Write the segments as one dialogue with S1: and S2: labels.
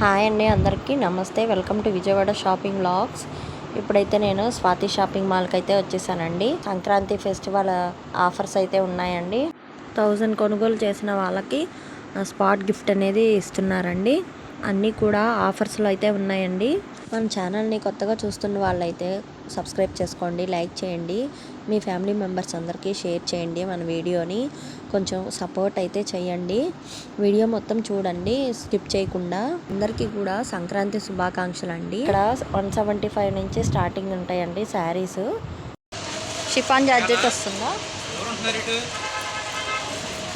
S1: Hi అండి అందరికీ. నమస్తే. Welcome to Vijayawada shopping blogs ఇప్పుడైతే నేను స్వాతి షాపింగ్ మాల్కి అయితే వచ్చేసానండి. సంక్రాంతి ఫెస్టివల్ ఆఫర్స్ అయితే ఉన్నాయండి. థౌజండ్ కొనుగోలు చేసిన వాళ్ళకి స్పాట్ గిఫ్ట్ అనేది ఇస్తున్నారండి. అన్నీ కూడా ఆఫర్స్లో అయితే ఉన్నాయండి. మన ఛానల్ని కొత్తగా చూస్తున్న వాళ్ళైతే సబ్స్క్రైబ్ చేసుకోండి లైక్ చేయండి. మీ ఫ్యామిలీ మెంబర్స్ అందరికీ షేర్ చేయండి మన వీడియోని. కొంచెం సపోర్ట్ అయితే చేయండి. వీడియో మొత్తం చూడండి స్కిప్ చేయకుండా. అందరికీ కూడా సంక్రాంతి శుభాకాంక్షలు అండి ఇక్కడ వన్ సెవెంటీ ఫైవ్ నుంచి స్టార్టింగ్ ఉంటాయండి శారీస్. షిఫాన్ జార్జెట్ వస్తుందా?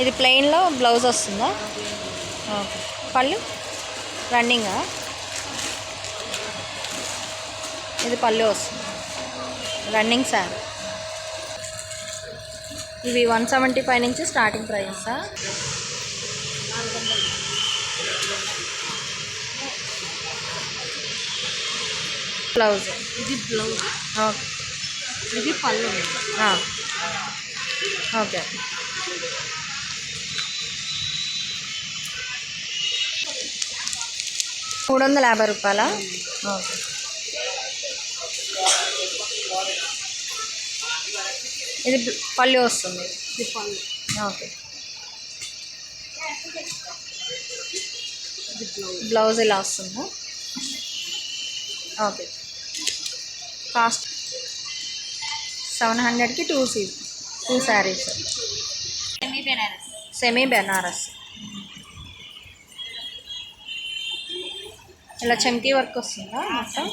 S1: ఇది ప్లెయిన్లో బ్లౌజ్ వస్తుందా? పళ్ళు? రన్నింగా. ఇది పళ్ళు వస్తుంది. Running sir. ఇవి వన్ సెవెంటీ ఫైవ్ నుంచి స్టార్టింగ్ ప్రైసా బ్లౌజ్.
S2: ఇది బ్లౌజ్? ఇది పళ్ళు.
S1: ఓకే. మూడు వందల యాభై రూపాయలా? ఓకే ఇది పళ్ళు వస్తుంది.
S2: ఇది
S1: ఓకే.
S2: బ్లౌజ్
S1: ఇలా వస్తుందా. ఓకే. కాస్ట్ సెవెన్ హండ్రెడ్కి two see two saris.
S2: Semi Banaras.
S1: Semi Banaras. ఇలా చమ్కీ వర్క్ వస్తుందా మొత్తం?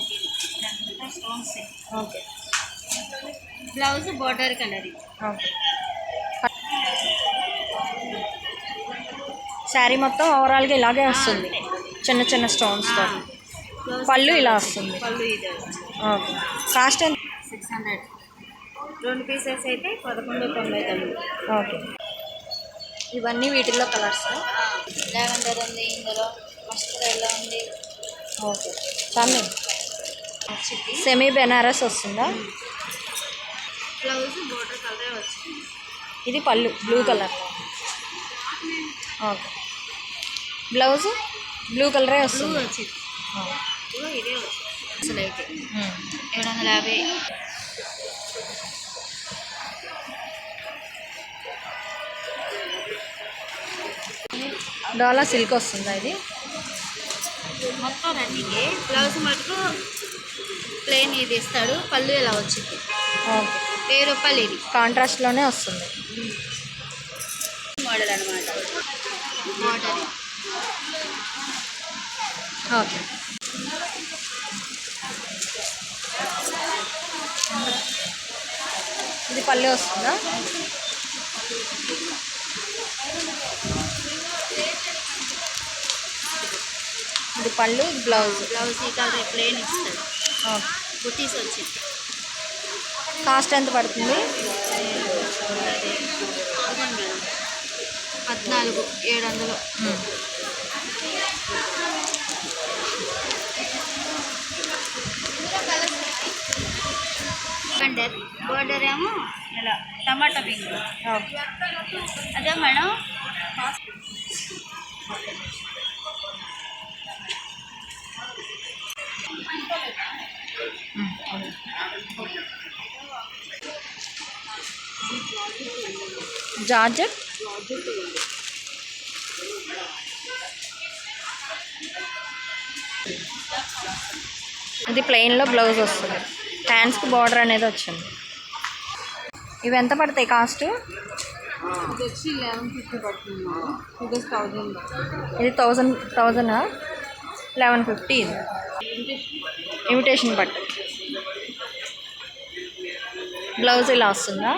S1: Okay.
S2: Blouse border colour
S1: okay. Sari మొత్తం ఓవరాల్గా ఇలాగే వస్తుంది. చిన్న చిన్న స్టోన్స్తో పళ్ళు ఇలా వస్తుంది. ఓకే. కాస్ట్ ఎంత?
S2: Six hundred. రెండు పీసెస్ అయితే పదకొండు తొంభై తొమ్మిది.
S1: ఓకే. ఇవన్నీ వీటిల్లో కలర్స్
S2: లావెండర్ ఉంది ఇందులో మస్టర్డ్ ఎల్లో ఉంది.
S1: ఓకే. సెమీ బెనారస్ వస్తుందా?
S2: బ్లౌజ్ బోర్డర్ కలర్ వచ్చింది.
S1: ఇది పళ్ళు blue colour. Okay. Blouse blue కలరే వస్తుంది.
S2: వచ్చింది. ఇదే అసలు అయితే.
S1: మ్మ్.
S2: ఏడు వందల యాభై.
S1: డోలా సిల్క్ వస్తుందా ఇది?
S2: మొత్తం రన్నింగ్ బ్లౌజ్ మటుకు ప్లెయిన్ ఇది ఇస్తాడు పళ్ళు ఇలా వచ్చింది? వెయ్యి రూపాయలు ఇది.
S1: కాంట్రాస్ట్లోనే వస్తుంది.
S2: మోడల్ అనమాట మోడల్.
S1: ఓకే. ఇది పళ్ళు వస్తుందా? ఇది పళ్ళు ఇది బ్లౌజ్.
S2: బ్లౌజ్ ఈ కలర్ ఇస్తాడు
S1: ఓకే
S2: బుటీస్ వచ్చింది.
S1: కాస్ట్ ఎంత పడుతుంది?
S2: పద్నాలుగు ఏడు వందలు. బోర్డర్ బోర్డర్ ఏమో ఇలా టమాటా పింక్ అదే మేడం
S1: జార్జెట్? ఇది ప్లెయిన్లో బ్లౌజ్ వస్తుంది. హ్యాండ్స్కి బార్డర్ అనేది వచ్చింది. ఇవి ఎంత పడతాయి కాస్ట్?
S2: ఇది థౌజండ్
S1: థౌజండా లెవెన్ ఫిఫ్టీ ఇది. ఇమిటేషన్ పట్టు బ్లౌజ్ ఇలా వస్తుందా.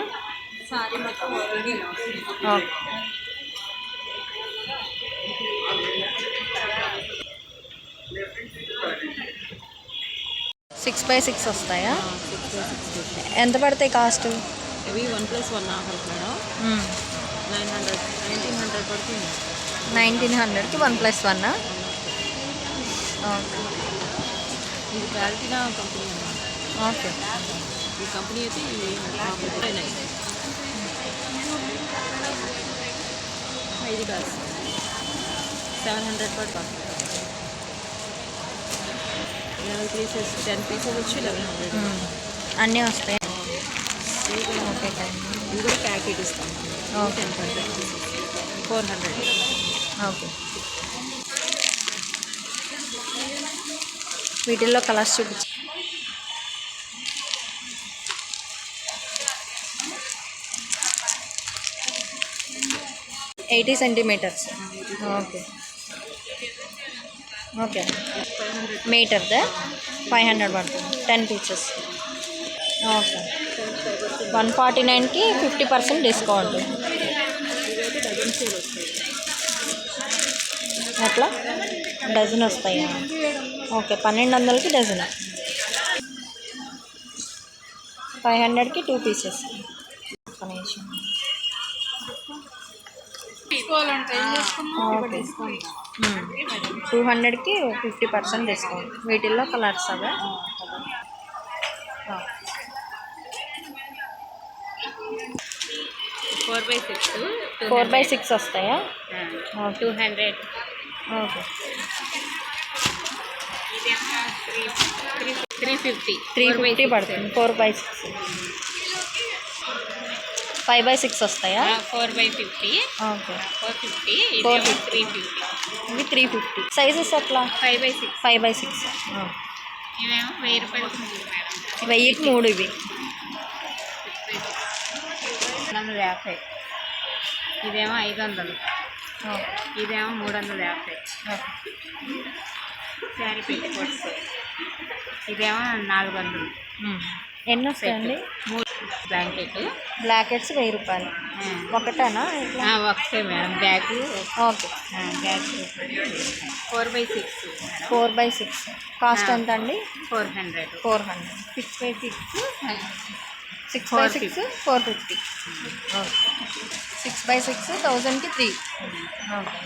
S1: సిక్స్ బై సిక్స్ వస్తాయా? ఎంత పడతాయి కాస్ట్?
S2: ఇవి one plus one offer madam. Nine hundred nineteen hundred పడుతుంది.
S1: నైన్టీన్ హండ్రెడ్కి వన్ ప్లస్ వన్ ఓకే
S2: ఇది క్వాలిటీనా కంపెనీ అన్నమాట.
S1: ఓకే.
S2: ఈ కంపెనీ అయితే ఇది. కాదు. సెవెన్ హండ్రెడ్ పడుతుంది
S3: ట్వెల్వ్ పీసెస్ టెన్ పీసెస్ వచ్చి లెవెన్ హండ్రెడ్.
S1: అన్నీ వస్తాయి?
S3: ఇవి కూడా
S1: ఓకే.
S3: ఇవి కూడా ప్యాకెట్ ఇస్తాం. Four hundred.
S1: ఓకే. వీటిల్లో కలర్స్ చూపించి. Eighty centimetres. ఓకే. ఓకే. మీటర్దే? ఫైవ్ హండ్రెడ్ పడుతుంది. Ten pieces. Okay. One forty నైన్కి ఫిఫ్టీ పర్సెంట్ డిస్కౌంట్.
S3: ఇవైతే డజన్ వస్తాయి?
S1: ఓకే పన్నెండు వందలకి డజన్. ఫైవ్ హండ్రెడ్కి టూ పీసెస్. టూ హండ్రెడ్కి ఫిఫ్టీ పర్సెంట్ డిస్కౌంట్. వీటిల్లో colours away.
S3: Four by six
S1: four by six వస్తాయా?
S3: Two hundred.
S1: Okay.
S3: Three fifty.
S1: Three fifty పడుతుంది. Four by six five by six వస్తాయా?
S3: Four by fifty
S1: okay
S3: four fifty
S1: fifty.
S3: Three fifty
S1: ఇవి three fifty sizes ఎట్లా?
S3: Five by six
S1: five by six
S3: ఇవేమో వెయ్యి రూపాయలు madam
S1: వెయ్యికి మూడు ఇవి.
S3: వందల యాభై. ఇదేమో ఐదు వందలు. ఇదేమో మూడు వందల యాభై. శారీ పెట్టుకోవచ్చు ఇదేమో నాలుగు వందలు.
S1: ఎన్ని వస్తాయండి?
S3: మూడు బ్లాంకెట్.
S1: బ్లాకెట్స్ వెయ్యి రూపాయలు. ఒకటేనా ఇట్లా?
S3: ఒకటే madam. Bag.
S1: Okay.
S3: Bag four by six.
S1: Four by six. Cost. ఎంత అండి
S3: four hundred.
S1: Four hundred.
S3: Six by six.
S1: Six by six four fifty. Six by six థౌజండ్కి three. Okay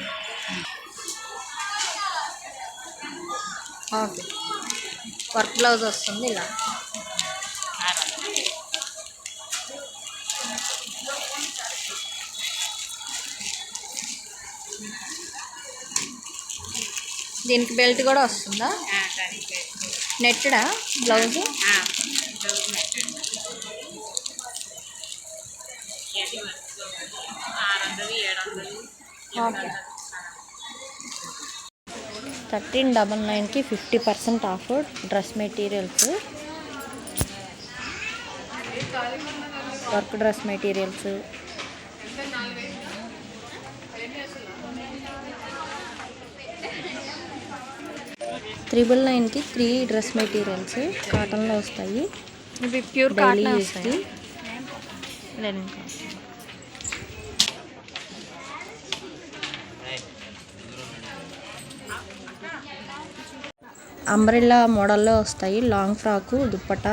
S1: okay. Work blouse వస్తుంది ఇలా. దీనికి belt కూడా వస్తుందా? నెట్టడా blouse? Okay. Thirteen double నైన్కి fifty percent off dress materials. Work dress materials. Triple నైన్కి three dress materials కాటన్లో వస్తాయి.
S3: ఇవి ప్యూర్ కాటన్
S1: యూస్కి. అంబ్రెల్లా మోడల్లో వస్తాయి. లాంగ్ ఫ్రాకు దుప్పట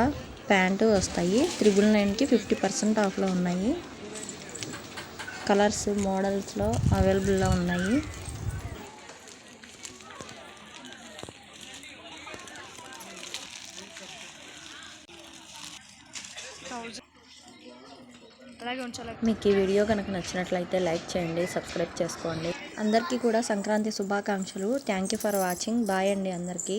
S1: ప్యాంటు వస్తాయి. త్రిబుల్ నైన్కి ఫిఫ్టీ పర్సెంట్ ఆఫ్లో ఉన్నాయి. కలర్స్ మోడల్స్లో అవైలబుల్లో ఉన్నాయి. మీకు ఈ వీడియో కనుక నచ్చినట్లయితే లైక్ చేయండి సబ్స్క్రైబ్ చేసుకోండి. అందరికీ కూడా సంక్రాంతి శుభాకాంక్షలు. Thank you for watching. Bye అండి అందరికీ.